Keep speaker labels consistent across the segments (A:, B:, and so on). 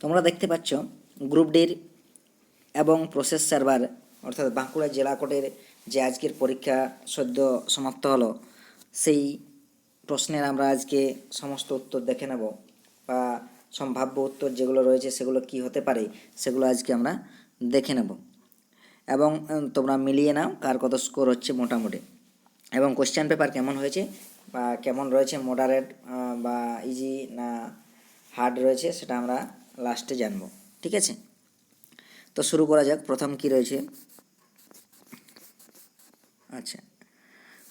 A: তোমরা দেখতে পাচ্ছ গ্রুপ ডির এবং প্রসেস সার্ভার, অর্থাৎ বাঁকুড়া জেলা কোর্টের যে আজকের পরীক্ষা সদ্য সমাপ্ত হলো, সেই প্রশ্নের আমরা আজকে সমস্ত উত্তর দেখে নেব বা সম্ভাব্য উত্তর যেগুলো রয়েছে সেগুলো কি হতে পারে সেগুলো আজকে আমরা দেখে নেব। এবং তোমরা মিলিয়ে নাও কার কত স্কোর হচ্ছে মোটামুটি। এবং কোশ্চেন পেপার কেমন হয়েছে বা কেমন রয়েছে মডারেট বা ইজি না হার্ড রয়েছে সেটা আমরা লাস্টে জানব, ঠিক আছে? তো শুরু করা যাক, প্রথম কি রয়েছে? আচ্ছা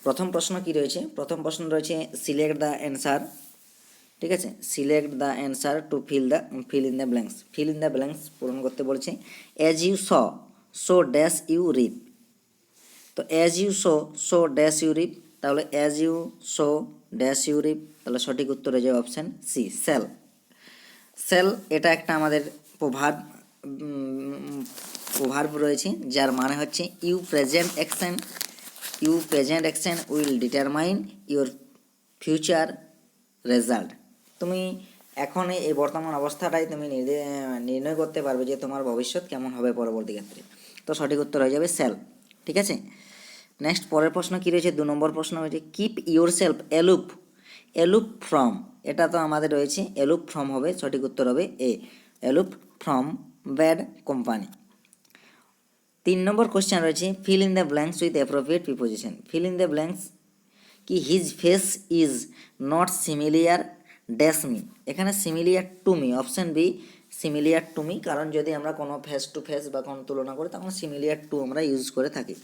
A: প্রথম প্রশ্ন কি রয়েছে? প্রথম প্রশ্ন রয়েছে সিলেক্ট দ্য অ্যান্সার ঠিক আছে? Select the answer to fill the fill in the blanks fill in the blanks পূরণ করতে বলছে as you sow so dash you reap তো as you sow sow dash you reap তাহলে as you sow dash you reap তাহলে সঠিক উত্তর হয়ে যাবে অপশান সি সেল সেল, এটা একটা আমাদের প্রভাব প্রভাব রয়েছে, যার মানে হচ্ছে you present action you present action will determine your future result তুমি এখন এই বর্তমান অবস্থাটাই তুমি নির্ণয় করতে পারবে যে তোমার ভবিষ্যৎ কেমন হবে পরবর্তী ক্ষেত্রে। তো সঠিক উত্তর হয়ে যাবে সেল ঠিক আছে? নেক্সট পরের প্রশ্ন কী রয়েছে? দু নম্বর প্রশ্ন রয়েছে keep your self aloof aloof from, এটা তো আমাদের রয়েছে, এলুপ ফ্রম হবে, সঠিক উত্তর হবে A. Aloof from bad company. তিন নম্বর কোশ্চেন রয়েছে fill in the blanks with appropriate preposition fill in the blanks কি his face is not similar dash me এখানে similar to me option B similar to me কারণ যদি আমরা কোনো face to face বা কোনো তুলনা করি, তখন সিমিলিয়ার টু আমরা ইউজ করে থাকি।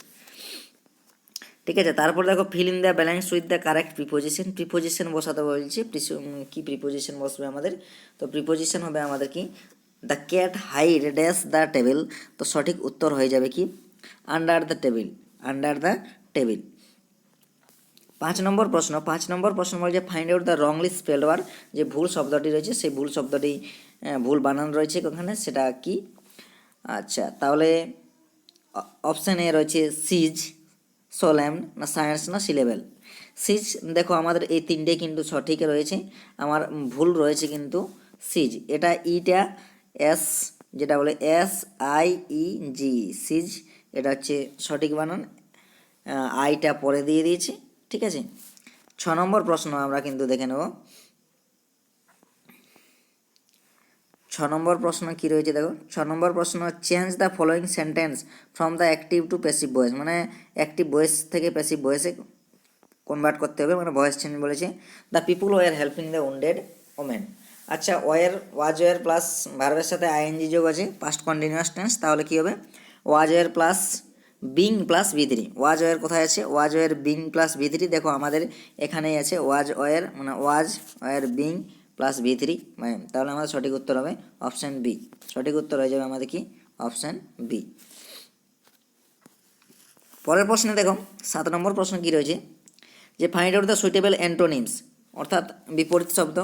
A: ঠিক আছে? তারপর দেখো fill in the blanks with the correct preposition preposition বসাতে বলছি। কি প্রিপোজিশন বসবে আমাদের? তো প্রিপোজিশন হবে আমাদের কি? The cat hide dash the table তো সঠিক উত্তর হয়ে যাবে কি? Under the table under the table পাঁচ নম্বর প্রশ্ন। পাঁচ নম্বর প্রশ্ন বলছে find out the wrongly spelled word যে ভুল শব্দটি রয়েছে, সেই ভুল শব্দটি ভুল বানান রয়েছে ওখানে। সেটা কি? আচ্ছা তাহলে অপশান এ রয়েছে সিজ সোল্যাম না সায়েন্স না সিলেবেল সিজ, দেখো আমাদের এই তিনটে কিন্তু সঠিক রয়েছে। আমার ভুল রয়েছে কিন্তু সিজ। এটা ইটা এস, যেটা বলে এস আই ই জি। সিজ, এটা হচ্ছে সঠিক বানান। আইটা পরে দিয়ে দিয়েছি, ঠিক আছে? ছ নম্বর প্রশ্ন আমরা কিন্তু দেখে নেব। ছ নম্বর প্রশ্ন কি রয়েছে দেখো? ছ নম্বর প্রশ্ন change the following sentence from the active to passive voice মানে অ্যাক্টিভ ভয়েস থেকে প্যাসিভ ভয়েসে কনভার্ট করতে হবে মানে ভয়েস চেঞ্জ বলেছে। The people were helping the wounded women আচ্ছা ওয়ার ওয়াজ ওয়ার প্লাস ভার্বের সাথে আইএনজি যোগ আছে পাস্ট কন্টিনিউয়াস টেন্স তাহলে কী হবে? Was were plus being plus V three was were কোথায় আছে? Was were being plus V three দেখো আমাদের এখানেই আছে ওয়াজ ওয়ার মানে was were being plus V three তাহলে আমাদের সঠিক উত্তর হবে অপশান বি সঠিক উত্তর হয়ে যাবে আমাদের কি? অপশান বি পরের প্রশ্নে দেখো, সাত নম্বর প্রশ্ন কি রয়েছে? যে find out the suitable antonyms অর্থাৎ বিপরীত শব্দ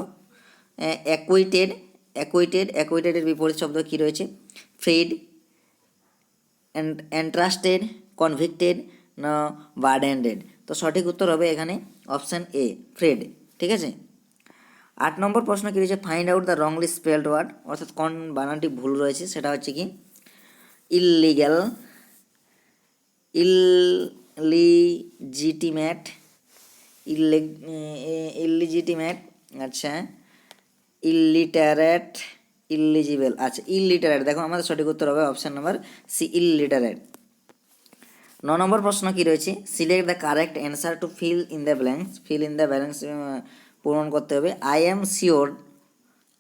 A: অ্যাকুইটেড অ্যাকুইটেড অ্যাকুইটেডের বিপরীত শব্দ কি রয়েছে? ফ্রিড এন্ট্রাস্টেড কনভিক্টেড না বার্ডেন্ডেড তো সঠিক উত্তর হবে এখানে অপশান এ ফ্রেড ঠিক আছে? আট নম্বর প্রশ্ন কী রয়েছে? Find out the wrongly spelled word অর্থাৎ কোন বানানটি ভুল রয়েছে, সেটা হচ্ছে কি? ইললিগ্যাল ইললিজিটিমেট ইললিজিটিমেট আচ্ছা ইললিটারেট ইলিজিবল আচ্ছা ইললিটারেট দেখো আমাদের সঠিক উত্তর হবে অপশান নাম্বার সি ইললিটারেট ন নম্বর প্রশ্ন কি রয়েছে? Select the correct answer to fill in the blanks fill in the blanks পূরণ করতে হবে। I am sure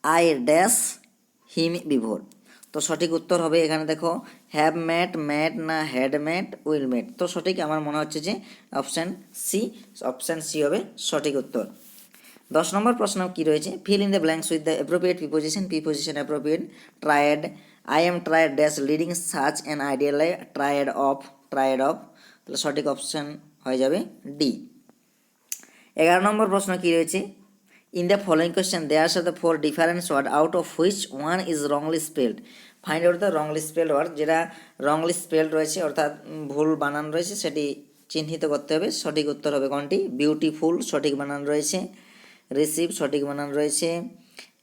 A: I dash him before তো সঠিক উত্তর হবে এখানে দেখো হ্যাভ ম্যাট ম্যাট না হ্যাড ম্যাট উইল ম্যাট তো সঠিক আমার মনে হচ্ছে যে অপশান সি অপশান সি হবে সঠিক উত্তর। দশ নম্বর প্রশ্ন কি রয়েছে? Fill in the blanks with the appropriate preposition preposition appropriate tired I am tired dash leading such an ideal tired of tired of তাহলে সঠিক অপশান হয়ে যাবে ডি এগারো নম্বর প্রশ্ন কি রয়েছে? In the following question there সাথে four difference word out of which one is wrongly spelled find out the wrongly spelled word যেটা রংলি স্পেলড রয়েছে, অর্থাৎ ভুল বানান রয়েছে, সেটি চিহ্নিত করতে হবে। সঠিক উত্তর হবে কোনটি? বিউটিফুল সঠিক বানান রয়েছে। রিসিভ সঠিক বানান রয়েছে।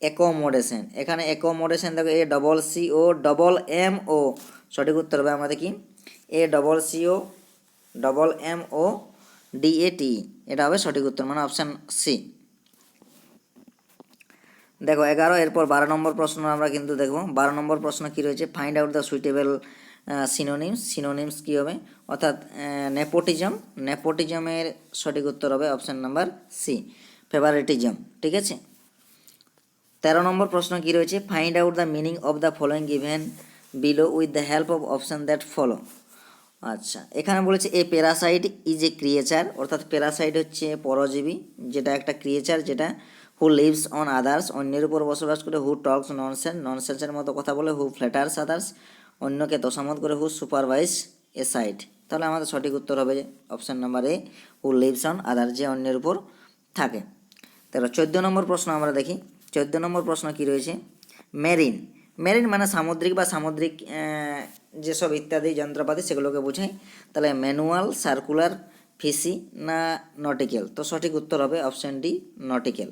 A: অ্যাকোমোডেশন এখানে অ্যাকোমোডেশন দেখো A double C O double M O সঠিক উত্তর হবে আমাদের কি? A double C O double M O D A এটা হবে সঠিক উত্তর মানে অপশান সি দেখো, এগারো, এরপর বারো নম্বর প্রশ্ন আমরা কিন্তু দেখব। বারো নম্বর প্রশ্ন কী রয়েছে? Find out the suitable synonyms synonyms কী হবে? অর্থাৎ নেপোটিজম নেপোটিজমের সঠিক উত্তর হবে অপশান নাম্বার সি ফেভারিটিজম ঠিক আছে? তেরো নম্বর প্রশ্ন কী রয়েছে? Find out the meaning of the following given below with the help of option that follow আচ্ছা এখানে বলেছে, a parasite is a creature অর্থাৎ প্যারাসাইট হচ্ছে পরজীবী, যেটা একটা ক্রিয়েচার যেটা হু লিভস অন আদার্স অন্যের উপর বসবাস করে হু টক্স ননসেন্স ননসেন্সের মতো কথা বলে হু ফ্ল্যাটার্স আদার্স অন্যকে তোষামত করে হু সুপারভাইজ এ সাইট তাহলে আমাদের সঠিক উত্তর হবে option number A who lives on others যে অন্যের উপর থাকে। তাহলে চোদ্দ নম্বর প্রশ্ন আমরা দেখি। চোদ্দ নম্বর প্রশ্ন কি রয়েছে? মেরিন মেরিন মানে সামুদ্রিক বা সামুদ্রিক যেসব ইত্যাদি যন্ত্রপাতি সেগুলোকে বোঝায় তাহলে ম্যানুয়াল, সার্কুলার, ফিসি না নটিক্যাল? তো সঠিক উত্তর হবে অপশান ডি, নটিক্যাল।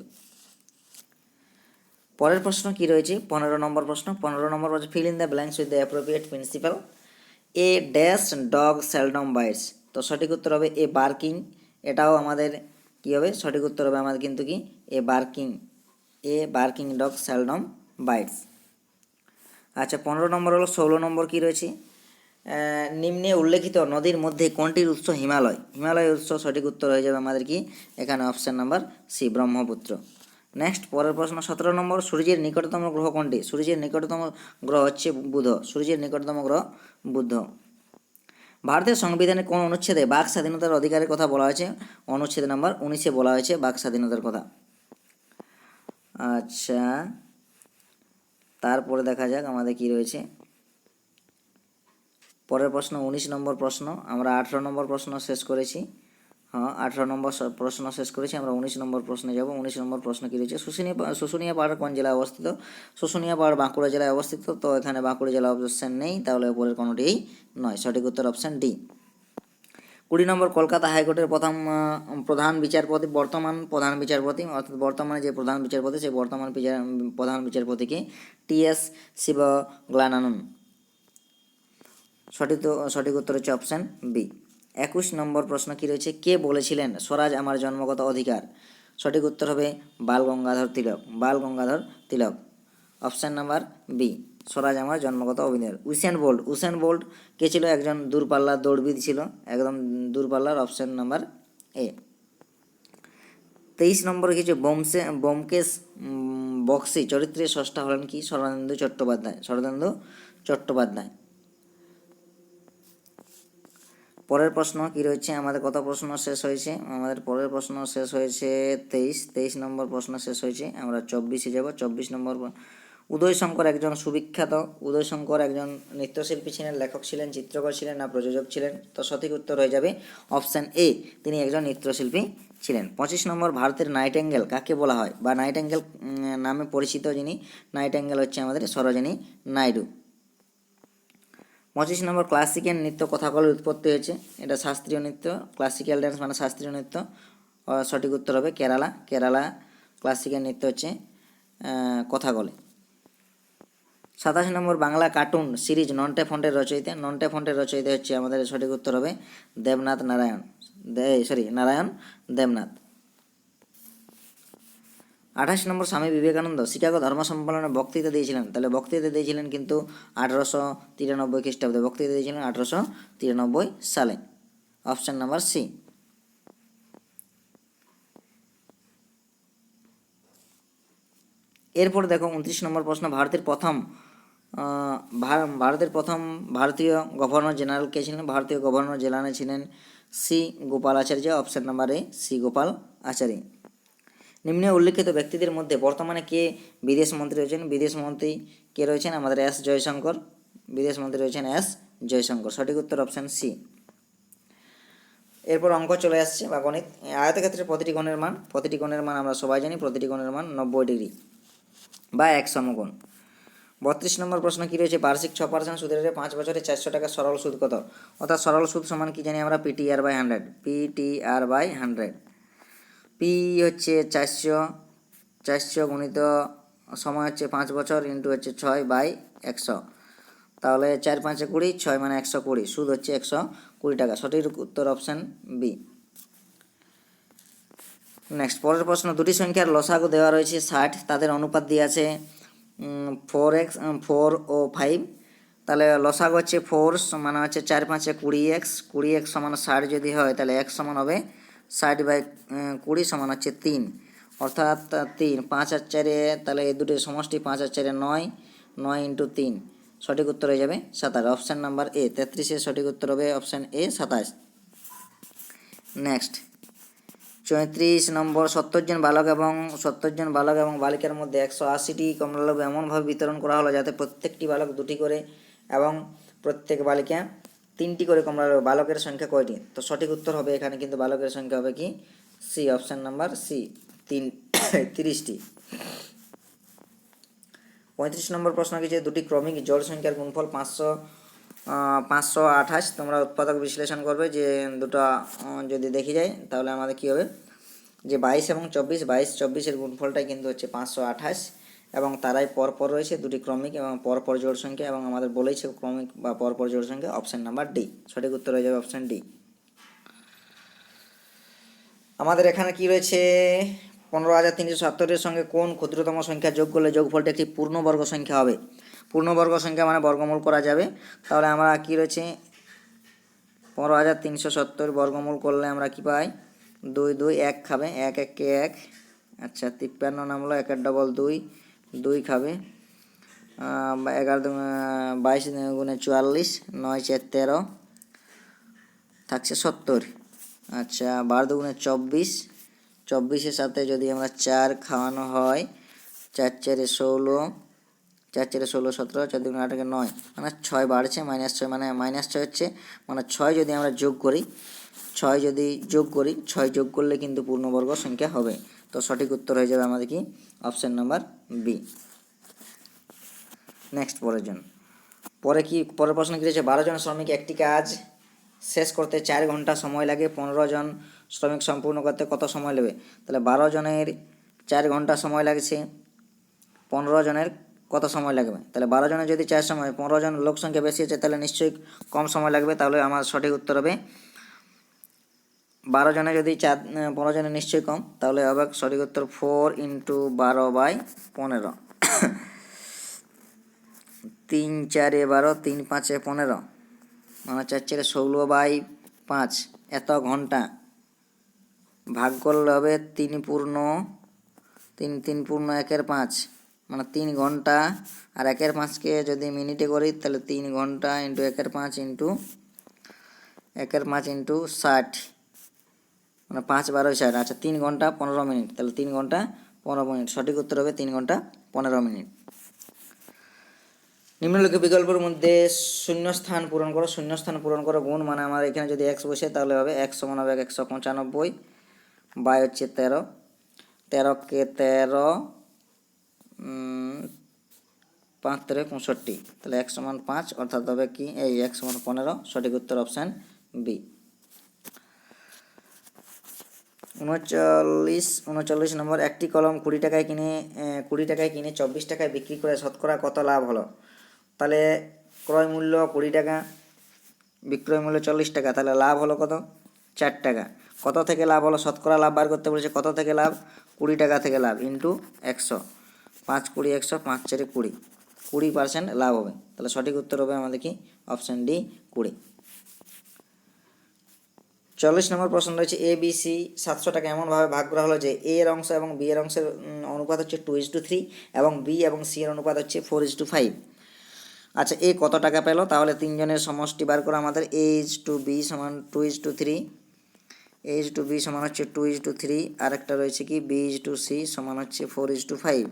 A: পরের প্রশ্ন কি রয়েছে? পনেরো নম্বর প্রশ্ন। পনেরো নম্বর প্রশ্ন fill in the blanks with the appropriate principal A dash dog seldom bites তো সঠিক উত্তর হবে এ বার্কিং এটাও আমাদের কি হবে? সঠিক উত্তর হবে আমাদের কিন্তু কি? A barking A barking dog seldom bites আচ্ছা পনেরো নম্বর হলো ষোলো নম্বর কি রয়েছে? নিম্নে উল্লেখিত নদীর মধ্যে কোনটির উৎস হিমালয়? হিমালয় উৎস সঠিক উত্তর হয়ে যাবে আমাদের কি? এখানে option number C Brahmaputra. Next পরের প্রশ্ন, সতেরো নম্বর, সূর্যের নিকটতম গ্রহ কোনটি? সূর্যের নিকটতম গ্রহ হচ্ছে বুধ। সূর্যের নিকটতম গ্রহ বুধ। ভারতের সংবিধানে কোন অনুচ্ছেদে বাক স্বাধীনতার অধিকারের কথা বলা হয়েছে? অনুচ্ছেদ নাম্বার উনিশে বলা হয়েছে বাক স্বাধীনতার কথা। আচ্ছা তারপরে দেখা যাক আমাদের কি রয়েছে। পরের প্রশ্ন, উনিশ নম্বর প্রশ্ন। আমরা আঠেরো নম্বর প্রশ্ন শেষ করেছি। হ্যাঁ আঠেরো নম্বর প্রশ্ন শেষ করেছি। আমরা উনিশ নম্বর প্রশ্নে যাব। উনিশ নম্বর প্রশ্ন কী রয়েছে? শুশুনিয়া শুশুনিয়া পাহাড় কোন জেলায় অবস্থিত? শুশুনিয়া পাহাড় বাঁকুড়া জেলায় অবস্থিত। তো এখানে বাঁকুড়া জেলা অপশন নেই। তাহলে উপরের কোনোটিই নয়। সঠিক উত্তর অপশন ডি কুড়ি নম্বর কলকাতা হাইকোর্টের প্রথম প্রধান বিচারপতি, বর্তমান প্রধান বিচারপতি, অর্থাৎ বর্তমানে যে প্রধান বিচারপতি, সেই বর্তমান বিচার- প্রধান বিচারপতিকে টি এস শিবগ্লানানন। সঠিক সঠিক উত্তর হচ্ছে অপশান বি। একুশ নম্বর প্রশ্ন কী রয়েছে? কে বলেছিলেন, স্বরাজ আমার জন্মগত অধিকার সঠিক উত্তর হবে Bal Gangadhar Tilak, Bal Gangadhar Tilak. Option number B. Swaraj আমার জন্মগত অভিনয় উসেন বোল্ট উসেন বোল্ট কে ছিল একজন দূরপাল্লার দৌড়বিদ ছিল, একদম দূরপাল্লার অপশন নাম্বার এ তেইশ নম্বরে কিছু বোমসে বোমকেশ বক্সি। চরিত্রের ষষ্ঠা হলেন কি? শরদেন্দু চট্টোপাধ্যায় শরদেন্দু চট্টোপাধ্যায়। পরের প্রশ্ন কি রয়েছে? আমাদের কত প্রশ্ন শেষ হয়েছে? আমাদের পরের প্রশ্ন শেষ হয়েছে তেইশ। তেইশ নম্বর প্রশ্ন শেষ হয়েছে। আমরা চব্বিশে যাব। চব্বিশ নম্বর উদয় শঙ্কর একজন সুবিখ্যাত উদয় শঙ্কর একজন নৃত্যশিল্পী ছিলেন লেখক ছিলেন চিত্রকর ছিলেন না প্রযোজক ছিলেন। তো সঠিক উত্তর হয়ে যাবে অপশান এ তিনি একজন নৃত্যশিল্পী ছিলেন। পঁচিশ নম্বর ভারতের নাইট নাইটেঙ্গেল কাকে বলা হয়? বা নাইটেঙ্গেল উম, নামে পরিচিত যিনি নাইটেঙ্গেল হচ্ছে আমাদের সরোজিনী নাইডু। পঁচিশ নম্বর ক্লাসিক্যাল নৃত্য কথাকলের উৎপত্তি হয়েছে। এটা শাস্ত্রীয় নৃত্য ক্লাসিক্যাল ড্যান্স মানে শাস্ত্রীয় নৃত্য। সঠিক উত্তর হবে কেরালা। কেরালা ক্লাসিক্যাল নৃত্য হচ্ছে কথাকলে সাতাশ নম্বর বাংলা কার্টুন সিরিজ নন্টে ফন্টের রচয়িতা, নন্টে ফন্টের রচয়িতা হচ্ছে আমাদের সঠিক উত্তর হবে দেবনাথ নারায়ণ। সরি নারায়ণ দেবনাথ। আঠাশ নম্বর স্বামী বিবেকানন্দ, শিকাগো ধর্ম সম্মেলনে বক্তৃতা দিয়েছিলেন। তাহলে বক্তৃতা দিয়েছিলেন কিন্তু আঠারোশো তিরানব্বই খ্রিস্টাব্দে, বক্তৃতা দিয়েছিলেন আঠারোশো তিরানব্বই সালে। অপশান নাম্বার সি এরপর দেখো উনত্রিশ নম্বর প্রশ্ন, ভারতের প্রথম ভারতের প্রথম ভারতীয় গভর্নর জেনারেল কে ছিলেন? ভারতীয় গভর্নর জেনারেল ছিলেন C Gopal Acharya option number A C Gopal Acharya. নিম্নে উল্লেখিত ব্যক্তিদের মধ্যে বর্তমানে কে বিদেশ মন্ত্রী রয়েছেন? বিদেশ মন্ত্রী কে রয়েছেন? আমাদের এস জয়শঙ্কর। বিদেশ মন্ত্রী রয়েছেন এস জয়শঙ্কর। সঠিক উত্তর অপশন সি এরপর অঙ্ক চলে আসছে বা গণিত। আয়তক্ষেত্রের প্রতিটি গণের মান, প্রতিটি গণের মান আমরা সবাই জানি, প্রতিটি গণের মান নব্বই ডিগ্রি বা এক সমকোণ বত্রিশ নম্বর প্রশ্ন কী রয়েছে? বার্ষিক ছ পার্সেন্ট সুদের হারে পাঁচ বছরে চারশো টাকা সরল সুদ কত? অর্থাৎ সরল সুদ সমান কি জানি আমরা? PTR by hundred PTR by hundred P হচ্ছে চারশো চারশো গুণিত সময় হচ্ছে পাঁচ বছর ইন্টু হচ্ছে ছয় বাই একশো। তাহলে চার পাঁচে কুড়ি, ছয় মানে একশো কুড়ি। সুদ হচ্ছে একশো কুড়ি টাকা। সঠিক উত্তর অপশান বি নেক্সট পরের প্রশ্ন। দুটি সংখ্যার লসাগু দেওয়া রয়েছে ষাট। তাদের অনুপাত দিয়ে আছে ফোর এক্স ফোর ও ফাইভ তাহলে লসাগু হচ্ছে ফোর মানে হচ্ছে চার পাঁচে কুড়ি এক্স কুড়ি এক্স সমান ষাট যদি হয়, তাহলে এক সমান হবে ষাট বাই কুড়ি সমান হচ্ছে তিন। অর্থাৎ তিন, পাঁচ আর চারে, তাহলে এই দুটির সমষ্টি পাঁচ আর চারে নয় নয় ইন্টু তিন। সঠিক উত্তর হয়ে যাবে সাতাশ। অপশান নাম্বার এ তেত্রিশের সঠিক উত্তর হবে অপশান এ সাতাশ। নেক্সট। চৌত্রিশ নম্বর সত্তর জন বালক এবং সত্তর জন বালক এবং বালিকার মধ্যে একশো আশিটি কমলালেবু এমনভাবে বিতরণ করা হলো যাতে প্রত্যেকটি বালক দুটি করে এবং প্রত্যেক বালিকা তিনটি করে কমলালেবু বালকের সংখ্যা কয়টি? তো সঠিক উত্তর হবে এখানে কিন্তু বালকের সংখ্যা হবে কি? সি, অপশান নাম্বার সি, তিন, তিরিশটি। পঁয়ত্রিশ নম্বর প্রশ্ন কি যে দুটি ক্রমিক জোড় সংখ্যার গুণফল পাঁচশো পাঁচশো আঠাশ তোমরা উৎপাদক বিশ্লেষণ করবে যে দুটো যদি দেখি যায়, তাহলে আমাদের কী হবে? যে বাইশ এবং চব্বিশ, বাইশ, চব্বিশের গুণফলটাই কিন্তু হচ্ছে পাঁচশো আঠাশ এবং তারাই পরপর রয়েছে, দুটি ক্রমিক এবং পরপর জোড় সংখ্যা এবং আমাদের বলেইছে ক্রমিক বা পরপর জোড় সংখ্যা অপশান নাম্বার ডি সঠিক উত্তর হয়ে যাবে অপশান ডি আমাদের এখানে কি রয়েছে? পনেরো হাজার তিনশো সত্তরের সঙ্গে কোন ক্ষুদ্রতম সংখ্যা যোগ করলে যোগফলটা একটি পূর্ণবর্গ সংখ্যা হবে? পূর্ণবর্গ সংখ্যা মানে বর্গমূল করা যাবে। তাহলে আমরা কি রয়েছে? পনেরো হাজার তিনশো সত্তর বর্গমূল করলে আমরা কি পাই? দুই দুই, এক খাবে। এক, এককে এক। আচ্ছা তিপ্পান্ন নামলো, একের ডবল দুই। দুই খাবে। এগারো বাইশ গুণে চুয়াল্লিশ, নয় চার তেরো। থাকছে সত্তর। আচ্ছা বারো দুগুণে চব্বিশ। চব্বিশের সাথে যদি আমরা চার খাওয়ানো হয়, চার চারে ষোলো। চার চারে ষোলো, সতেরো, চার দুগুণে আটকে নয়। মানে ছয় বাড়ছে মাইনাস ছয় মানে মাইনাস ছয় হচ্ছে মানে ছয় যদি আমরা যোগ করি, ছয় যদি যোগ করি, ছয় যোগ করলে কিন্তু পূর্ণবর্গ সংখ্যা হবে। তো সঠিক উত্তর হয়ে যাবে আমাদের কি? অপশান নাম্বার বি নেক্সট পরের জন্য পরে কি, পরের প্রশ্ন কী রয়েছে? বারো জন শ্রমিক একটি কাজ শেষ করতে চার ঘণ্টা সময় লাগে, পনেরো জন শ্রমিক সম্পূর্ণ করতে কত সময় নেবে তাহলে বারো জনের চার ঘণ্টা সময় লাগছে, পনেরো জনের কত সময় লাগবে? তাহলে বারো জনের যদি চার সময়, পনেরো জন লোক সংখ্যা বেশি আছে, তাহলে নিশ্চয়ই কম সময় লাগবে। তাহলে আমার সঠিক উত্তর হবে বারো জনে যদি চার, পনেরো জনে নিশ্চয়ই কম, তাহলে হবে সঠিক উত্তর ফোর ইন্টু বারো বাই পনেরো। তিন চারে বারো, তিন পাঁচে পনেরো। মানে চার চারে ষোলো বাই পাঁচ, এত ঘণ্টা। ভাগ করলে হবে তিন পূর্ণ, তিন তিন পূর্ণ একের পাঁচ। মানে তিন ঘণ্টা আর একের পাঁচকে যদি মিনিটে করি, তাহলে তিন ঘণ্টা ইন্টু একের পাঁচ ইন্টু একের পাঁচ ইন্টু ষাট। মানে পাঁচ বারো ষাট। আচ্ছা তিন ঘণ্টা পনেরো মিনিট। তাহলে তিন ঘণ্টা পনেরো মিনিট। সঠিক উত্তর হবে তিন ঘণ্টা পনেরো মিনিট। নিম্নলিখিত বিকল্পের মধ্যে শূন্যস্থান পূরণ করো। শূন্যস্থান পূরণ করো গুণ মানে আমার এখানে যদি এক্স বসে, তাহলে হবে এক সমান হবে একশো পঁচানব্বই বাই হচ্ছে তেরো। তেরোকে তেরো পাঁচ তেরো পঁয়ষট্টি। তাহলে এক সমান পাঁচ, অর্থাৎ হবে কি? এই এক সমান পনেরো, সঠিক উত্তর অপশান বি। উনচল্লিশ উনচল্লিশ নম্বর, একটি কলম কুড়ি টাকায় কিনে কুড়ি টাকায় কিনে চব্বিশ টাকায় বিক্রি করে শতকরা কত লাভ হলো? তাহলে ক্রয় মূল্য কুড়ি টাকা, বিক্রয় মূল্য চল্লিশ টাকা, তাহলে লাভ হলো কত? চার টাকা। কত থেকে লাভ হলো? শতকরা লাভ বার করতে বলেছে, কত থেকে লাভ? কুড়ি টাকা থেকে লাভ ইন্টু একশো। পাঁচ কুড়ি, একশো, পাঁচ চারে কুড়ি। কুড়ি পার্সেন্ট লাভ হবে। তাহলে সঠিক উত্তর হবে আমাদের কি? অপশান ডি কুড়ি। চল্লিশ নম্বর প্রশ্ন রয়েছে এ বি সি সাতশো টাকা এমনভাবে ভাগ করা হলো যে এ এর অংশ এবং বি এর অংশের অনুপাত হচ্ছে টু ইস টু থ্রি এবং বি এবং সি এর অনুপাত হচ্ছে ফোর ইস টু ফাইভ আচ্ছা এ কত টাকা পেল? তাহলে তিনজনের সমষ্টি বার করে আমাদের। এ ইজ টু বি সমান two is to three A is to B সমান হচ্ছে টু ইজ টু থ্রি আরেকটা রয়েছে কি? বি ইজ টু সি সমান হচ্ছে ফোর ইজ টু ফাইভ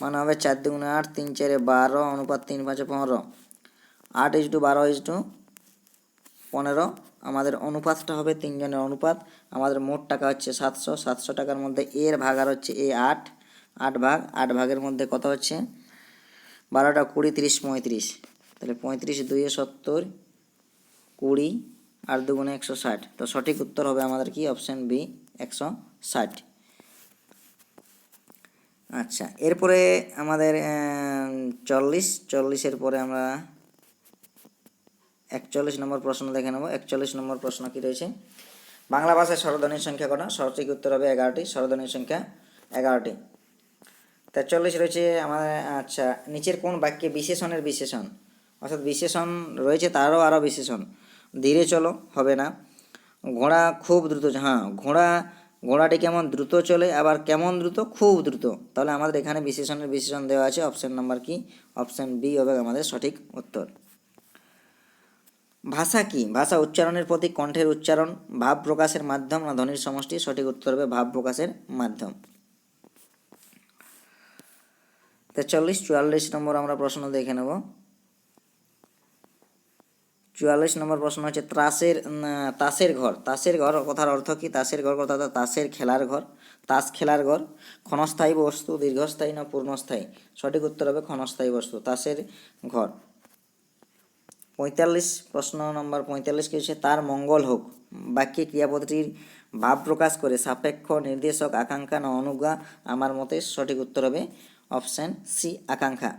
A: মানে হবে চার দুগুণে আট, তিন চারে বারো, অনুপাত তিন, পাঁচে পনেরো। আট ইজ টু বারো ইজ টু পনেরো। আমাদের অনুপাতটা হবে তিনজনের অনুপাত। আমাদের মোট টাকা হচ্ছে সাতশো। সাতশো টাকার মধ্যে এর ভাগ আর হচ্ছে এ আট। আট ভাগ। আট ভাগের মধ্যে কত হচ্ছে? বারোটা কুড়ি, তিরিশ, পঁয়ত্রিশ। তাহলে পঁয়ত্রিশ দুইয়ে সত্তর, কুড়ি আর দুগুণে একশো ষাট। তো সঠিক উত্তর হবে আমাদের কি? অপশান বি, একশো ষাট। আচ্ছা এরপরে আমাদের চল্লিশ, চল্লিশের পরে আমরা একচল্লিশ নম্বর প্রশ্ন দেখে নেব। একচল্লিশ নম্বর প্রশ্ন কী রয়েছে? বাংলা ভাষায় স্বরধ্বনির সংখ্যা কটা? সঠিক উত্তর হবে এগারোটি, স্বরধ্বনির সংখ্যা এগারোটি। তেচল্লিশ রয়েছে আমাদের আচ্ছা নিচের কোন বাক্যে বিশেষণের বিশেষণ? অর্থাৎ বিশেষণ রয়েছে তারও আরও বিশেষণ। ধীরে চলো, হবে না। ঘোড়া খুব দ্রুত হ্যাঁ ঘোড়া ঘোড়াটি কেমন দ্রুত চলে, আবার কেমন দ্রুত? খুব দ্রুত। তাহলে আমাদের এখানে বিশেষণের বিশেষণ দেওয়া আছে। অপশন নাম্বার কি? অপশন বি হবে আমাদের সঠিক উত্তর। ভাষা কি? ভাষা উচ্চারণের প্রতি কণ্ঠের উচ্চারণ, ভাব প্রকাশের মাধ্যম না ধ্বনির সমষ্টি? সঠিক উত্তর হবে ভাব প্রকাশের মাধ্যম। তেচল্লিশ চুয়াল্লিশ নম্বর আমরা প্রশ্ন দেখে নেব। চুয়াল্লিশ নম্বর প্রশ্ন হচ্ছে, ত্রাসের তাসের ঘর। তাসের ঘর কথার অর্থ কি? তাসের ঘর কথা তাসের খেলার ঘর। তাস খেলার ঘর, ক্ষণস্থায়ী বস্তু, দীর্ঘস্থায়ী না পূর্ণস্থায়ী? সঠিক উত্তর হবে ক্ষণস্থায়ী বস্তু, তাসের ঘর। পঁয়তাল্লিশ প্রশ্ন নম্বর পঁয়তাল্লিশ কি হচ্ছে? তার মঙ্গল হোক। বাক্যে ক্রিয়াপদটির ভাব প্রকাশ করে সাপেক্ষ, নির্দেশক, আকাঙ্ক্ষা না অনুজ্ঞা আমার মতে সঠিক উত্তর হবে অপশান সি, আকাঙ্ক্ষা।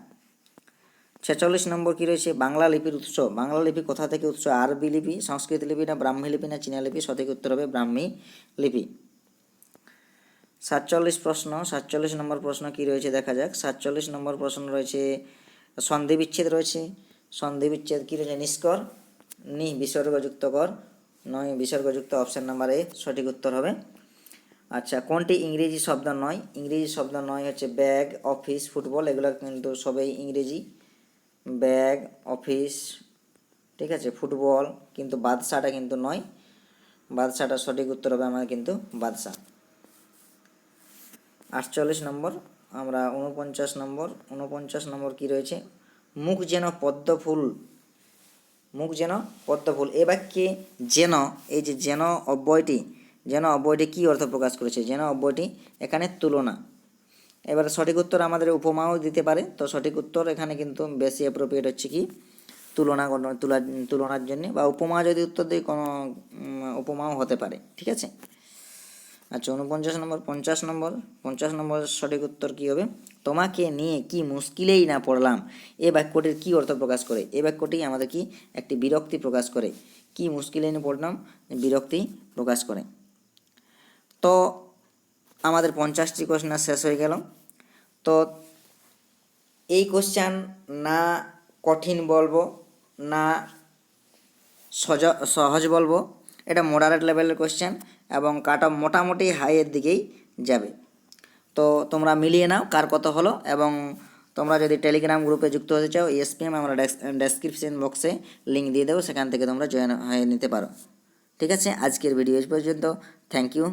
A: ছেচল্লিশ নম্বর কি রয়েছে? বাংলা লিপির উৎস। বাংলা লিপি কোথা থেকে উৎস? আরবি লিপি, সংস্কৃত লিপি না ব্রাহ্মী লিপি না চীনা লিপি? সঠিক উত্তর হবে ব্রাহ্মী লিপি। সাতচল্লিশ প্রশ্ন, সাতচল্লিশ নম্বর প্রশ্ন কি রয়েছে? দেখা যাক। সাতচল্লিশ নম্বর প্রশ্ন রয়েছে, সন্ধি বিচ্ছেদ রয়েছে। সন্ধি বিচ্ছেদ কি রয়েছে? নিষ্কর, নি, বিসর্গযুক্ত কর, নয়, বিসর্গযুক্ত অপশান নাম্বার এ সঠিক উত্তর হবে। আচ্ছা কোনটি ইংরেজি শব্দ নয়? ইংরেজি শব্দ নয় হচ্ছে ব্যাগ, অফিস, ফুটবল, এগুলো কিন্তু সবই ইংরেজি। ব্যাগ, অফিস, ঠিক আছে, ফুটবল, কিন্তু বাদশাটা কিন্তু নয়। বাদশাটা সঠিক উত্তর হবে আমার কিন্তু বাদশা। আটচল্লিশ নম্বর, আমরা উনপঞ্চাশ নম্বর উনপঞ্চাশ নম্বর কি রয়েছে? মুখ যেন পদ্ম ফুল, মুখ যেন পদ্ম ফুল। এ বাক্যে যেন, এই যে যেন অব্যয়টি যেন অব্যয়টি কী অর্থ প্রকাশ করেছে? যেন অব্যয়টি এখানে তুলনা। এবারে সঠিক উত্তর আমাদের উপমাও দিতে পারে। তো সঠিক উত্তর এখানে কিন্তু বেশি অ্যাপ্রোপ্রিয়েট হচ্ছে কি? তুলনা তুলা, তুলনার জন্য বা উপমা যদি উত্তর দিই, কোনো উপমাও হতে পারে। ঠিক আছে? আচ্ছা উনপঞ্চাশ নম্বর, পঞ্চাশ নম্বর পঞ্চাশ নম্বর সঠিক উত্তর কী হবে? তোমাকে নিয়ে কি মুশকিলেই না পড়লাম। এ বাক্যটির কি অর্থ প্রকাশ করে? এ বাক্যটি আমাদের কি? একটি বিরক্তি প্রকাশ করে। কি মুশকিলেই না পড়লাম? বিরক্তি প্রকাশ করে। তো আমাদের পঞ্চাশটি কোশ্চেন শেষ হয়ে গেল। তো এই কোশ্চেন না কঠিন বলব, না সজ, সহজ বলব। এটা মডারেট লেভেলের কোশ্চেন এবং কাট অফ মোটামুটি হাইয়ের দিকেই যাবে। তো তোমরা মিলিয়ে নাও কার কত হলো এবং তোমরা যদি টেলিগ্রাম গ্রুপে যুক্ত হতে চাও এসপিএম আমরা ডেসক্রিপশন বক্সে লিঙ্ক দিয়ে দেবো, সেখান থেকে তোমরা জয়েন হয়ে নিতে পারো। ঠিক আছে? আজকের ভিডিও পর্যন্ত। Thank you